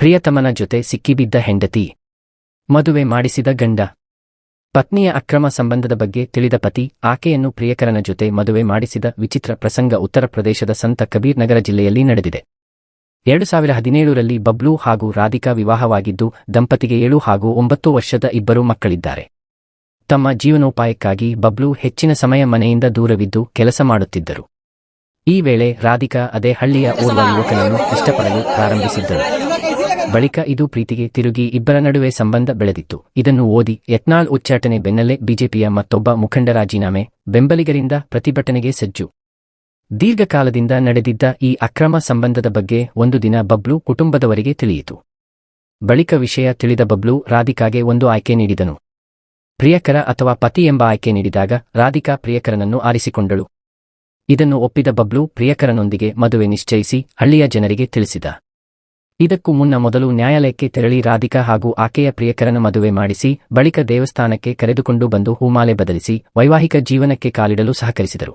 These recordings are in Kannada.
ಪ್ರಿಯತಮನ ಜೊತೆ ಸಿಕ್ಕಿಬಿದ್ದ ಹೆಂಡತಿ. ಮದುವೆ ಮಾಡಿಸಿದ ಗಂಡ. ಪತ್ನಿಯ ಅಕ್ರಮ ಸಂಬಂಧದ ಬಗ್ಗೆ ತಿಳಿದ ಪತಿ, ಆಕೆಯನ್ನು ಪ್ರಿಯಕರನ ಜೊತೆ ಮದುವೆ ಮಾಡಿಸಿದ ವಿಚಿತ್ರ ಪ್ರಸಂಗ ಉತ್ತರ ಪ್ರದೇಶದ ಸಂತ ಕಬೀರ್ ನಗರ ಜಿಲ್ಲೆಯಲ್ಲಿ ನಡೆದಿದೆ. ಎರಡು ಸಾವಿರ ಹದಿನೇಳರಲ್ಲಿ ಬಬ್ಲು ಹಾಗೂ ರಾಧಿಕಾ ವಿವಾಹವಾಗಿದ್ದು, ದಂಪತಿಗೆ ಏಳು ಹಾಗೂ ಒಂಬತ್ತು ವರ್ಷದ ಇಬ್ಬರು ಮಕ್ಕಳಿದ್ದಾರೆ. ತಮ್ಮ ಜೀವನೋಪಾಯಕ್ಕಾಗಿ ಬಬ್ಲು ಹೆಚ್ಚಿನ ಸಮಯ ಮನೆಯಿಂದ ದೂರವಿದ್ದು ಕೆಲಸ ಮಾಡುತ್ತಿದ್ದರು. ಈ ವೇಳೆ ರಾಧಿಕಾ ಅದೇ ಹಳ್ಳಿಯ ಓರ್ವ ಯುವಕನನ್ನು ಇಷ್ಟಪಡಲು ಪ್ರಾರಂಭಿಸಿದ್ದರು ಬಳಿಕ ಇದು ಪ್ರೀತಿಗೆ ತಿರುಗಿ ಇಬ್ಬರ ನಡುವೆ ಸಂಬಂಧ ಬೆಳೆದಿತ್ತು. ಇದನ್ನು ಓದಿ ಯತ್ನಾಳ್ ಉಚ್ಚಾಟನೆ ಬೆನ್ನಲ್ಲೇ ಬಿಜೆಪಿಯ ಮತ್ತೊಬ್ಬ ಮುಖಂಡ ರಾಜೀನಾಮೆ ಬೆಂಬಲಿಗರಿಂದ ಪ್ರತಿಭಟನೆಗೆ ಸಜ್ಜು. ದೀರ್ಘಕಾಲದಿಂದ ನಡೆದಿದ್ದ ಈ ಅಕ್ರಮ ಸಂಬಂಧದ ಬಗ್ಗೆ ಒಂದು ದಿನ ಬಬ್ಲು ಕುಟುಂಬದವರಿಗೆ ತಿಳಿಯಿತು. ಬಳಿಕ ವಿಷಯ ತಿಳಿದ ಬಬ್ಲು ರಾಧಿಕಾಗೆ ಒಂದು ಆಯ್ಕೆ ನೀಡಿದನು. ಪ್ರಿಯಕರ ಅಥವಾ ಪತಿ ಎಂಬ ಆಯ್ಕೆ ನೀಡಿದಾಗ ರಾಧಿಕಾ ಪ್ರಿಯಕರನನ್ನು ಆರಿಸಿಕೊಂಡಳು. ಇದನ್ನು ಒಪ್ಪಿದ ಬಬ್ಲು ಪ್ರಿಯಕರನೊಂದಿಗೆ ಮದುವೆ ನಿಶ್ಚಯಿಸಿ ಹಳ್ಳಿಯ ಜನರಿಗೆ ತಿಳಿಸಿದ. ಇದಕ್ಕೂ ಮುನ್ನ ಮೊದಲು ನ್ಯಾಯಾಲಯಕ್ಕೆ ತೆರಳಿ ರಾಧಿಕಾ ಹಾಗೂ ಆಕೆಯ ಪ್ರಿಯಕರನ ಮದುವೆ ಮಾಡಿಸಿ ಬಳಿಕ ದೇವಸ್ಥಾನಕ್ಕೆ ಕರೆದುಕೊಂಡು ಬಂದು ಹೂಮಾಲೆ ಬದಲಿಸಿ ವೈವಾಹಿಕ ಜೀವನಕ್ಕೆ ಕಾಲಿಡಲು ಸಹಕರಿಸಿದರು.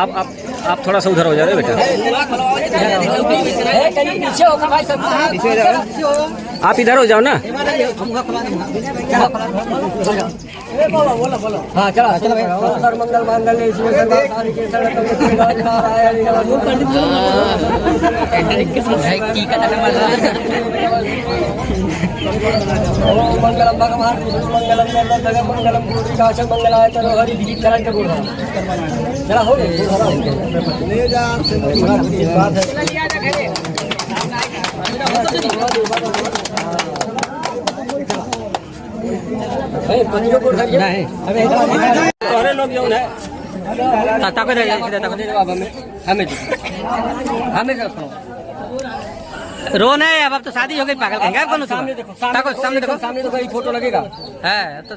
आप आप आप थोड़ा सा उधर हो जा रहे बेटा। आप इधर हो जाओ ना। हाँ चला मंगल मंगलम भगवान मंगलम मंगलम गुरु काशम मंगलाय हरि विधि करण के जरा हो लोग यौन हमें हमें रो नहीं अब अब तो शादी हो गई पागल कहेंगे आप कौन सामने देखो ताको सामने देखो सामने देखो ये फोटो लगेगा है तो